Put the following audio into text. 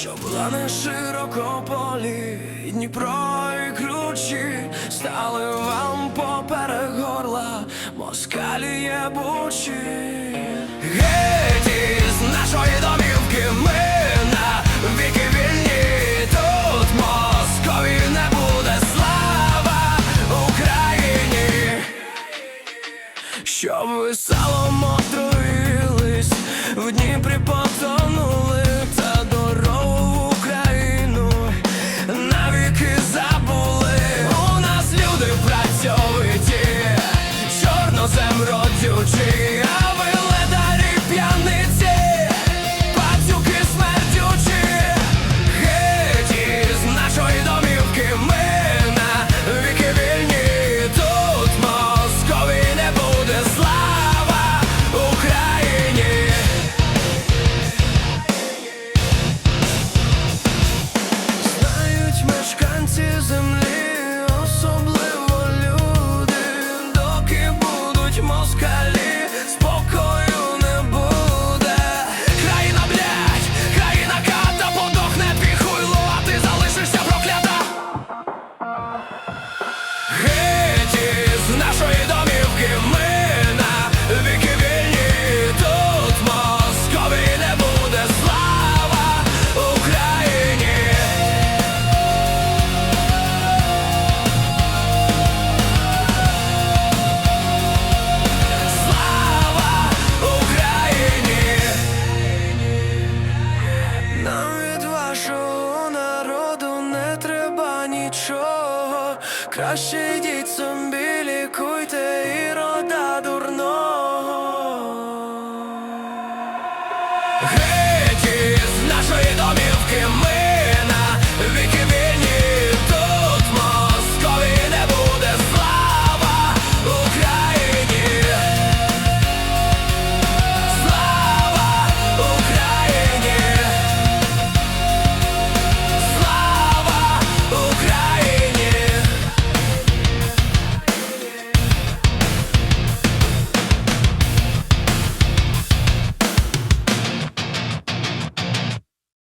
що була на широкополі, Дніпро і кручі, стали вам поперек горла, москалі бучі, Геті, з нашої домівки ми на віки вільні тут Москові не буде слава Україні, щоб ви салом отруїлись в Дніпрі потом. Краще йдіть собі, лікуйте рода дурного.